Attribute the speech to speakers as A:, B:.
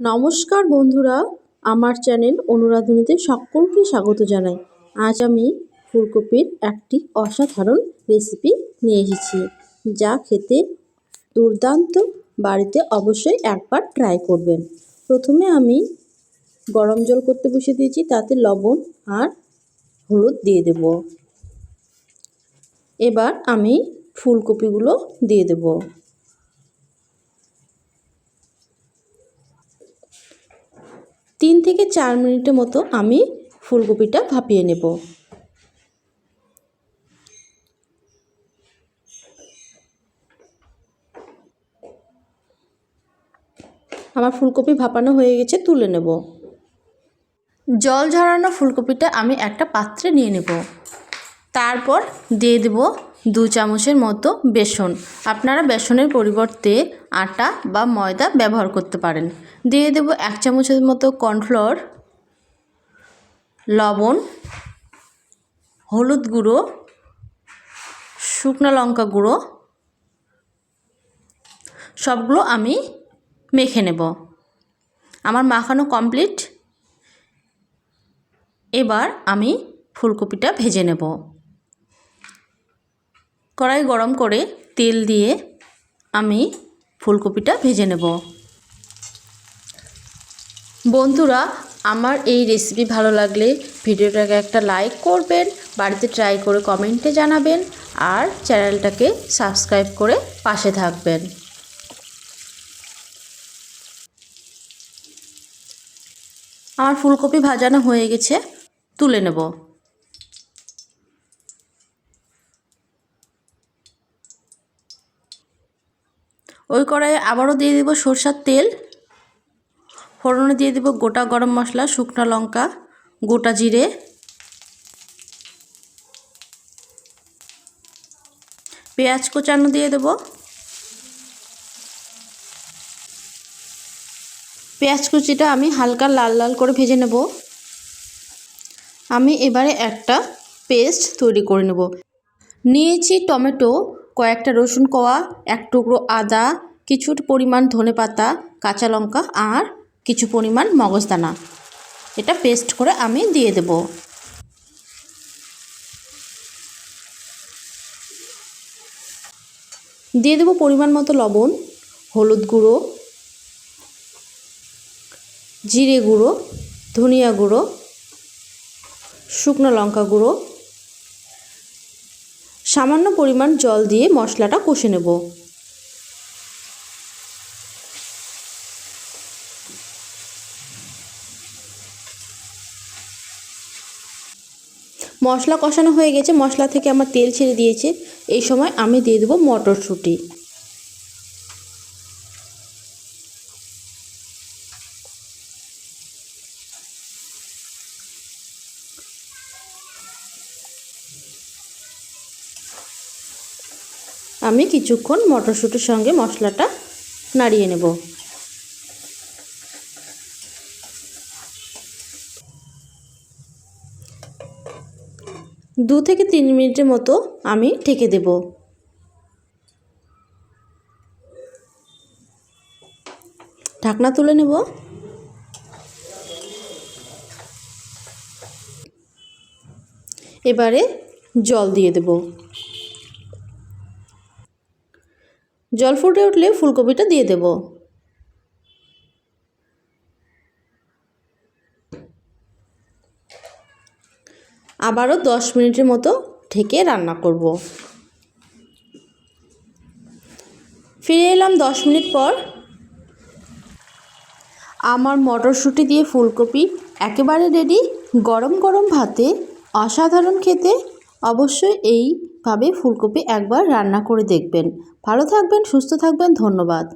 A: নমস্কার বন্ধুরা, আমার চ্যানেল অনুরাধনীতে সকলকে স্বাগত জানাই। আজ আমি ফুলকপির একটি অসাধারণ রেসিপি নিয়ে এসেছি, যা খেতে দুর্দান্ত। বাড়িতে অবশ্যই একবার ট্রাই করবেন। প্রথমে আমি গরম জল করতে বসে দিয়েছি, তাতে লবণ আর হলুদ দিয়ে দেব। এবার আমি ফুলকপিগুলো দিয়ে দেবো। তিন থেকে চার মিনিটের মতো আমি ফুলকপিটা ভাপিয়ে নেব। আমার ফুলকপি ভাপানো হয়ে গেছে, তুলে নেব। জল ঝরানো ফুলকপিটা আমি একটা পাত্রে নিয়ে নেব। তারপর দিয়ে দেব দু চামচের মতো বেসন। আপনারা বেসনের পরিবর্তে আটা বা ময়দা ব্যবহার করতে পারেন। দিয়ে দেব এক চামচের মতো কর্নফ্লোর, লবণ, হলুদ গুঁড়ো, শুকনো লঙ্কা গুঁড়ো, সবগুলো আমি মেখে নেব। আমার মাখানো কমপ্লিট। এবার আমি ফুলকপিটা ভেজে নেব। কড়াই গরম করে তেল দিয়ে আমি ফুলকপিটা ভেজে নেব। বন্ধুরা, আমার এই রেসিপি ভালো লাগলে ভিডিওটাকে একটা লাইক করবেন, বাড়িতে ট্রাই করে কমেন্টে জানাবেন, আর চ্যানেলটাকে সাবস্ক্রাইব করে পাশে থাকবেন। আমার ফুলকপি ভাজানো হয়ে গেছে, তুলে নেব। ওই কড়াইয়ে আবারও দিয়ে দেবো সরষার তেল। ফোড়নে দিয়ে দেবো গোটা গরম মশলা, শুকনো লঙ্কা, গোটা জিরে। পেঁয়াজ কোচানো দিয়ে দেবো। পেঁয়াজ কুচিটা আমি হালকা লাল লাল করে ভেজে নেব। আমি এবারে একটা পেস্ট তৈরি করে নেব। নিয়েছি টমেটো কয়েকটা রসুন কোয়া, এক টুকরো আদা, কিছু পরিমাণ ধনে পাতা, কাঁচা লঙ্কা আর কিছু পরিমাণ মগজদানা এটা পেস্ট করে আমি দিয়ে দেব। দিয়ে দেবো পরিমাণ মতো লবণ, হলুদ গুঁড়ো, জিরে গুঁড়ো, ধনিয়া গুঁড়ো, শুকনো লঙ্কা গুঁড়ো সামান্য পরিমাণ জল দিয়ে মশলাটা কষে নেব। মশলা কষানো হয়ে গেছে, মশলা থেকে আমার তেল ছেড়ে দিয়েছে। এই সময় আমি দিয়ে দেবো মটরশুঁটি। আমি কিছুক্ষণ মটরশুঁটির সঙ্গে মশলাটা নাড়িয়ে নেব। দু থেকে তিন মিনিটের মতো আমি ঢেকে দেব। ঢাকনা তুলে নেব। এবারে জল দিয়ে দেব। জল ফুটে উঠলে ফুলকপিটা দিয়ে দেব। আবারও দশ মিনিটের মতো ঢেকে রান্না করব। ফিরে এলাম দশ মিনিট পর। আমার মটরশুঁটি দিয়ে ফুলকপি একেবারে রেডি গরম গরম ভাতে, অসাধারণ খেতে, অবশ্যই এইভাবে ফুলকপি একবার রান্না করে দেখবেন। ভালো থাকবেন সুস্থ থাকবেন ধন্যবাদ।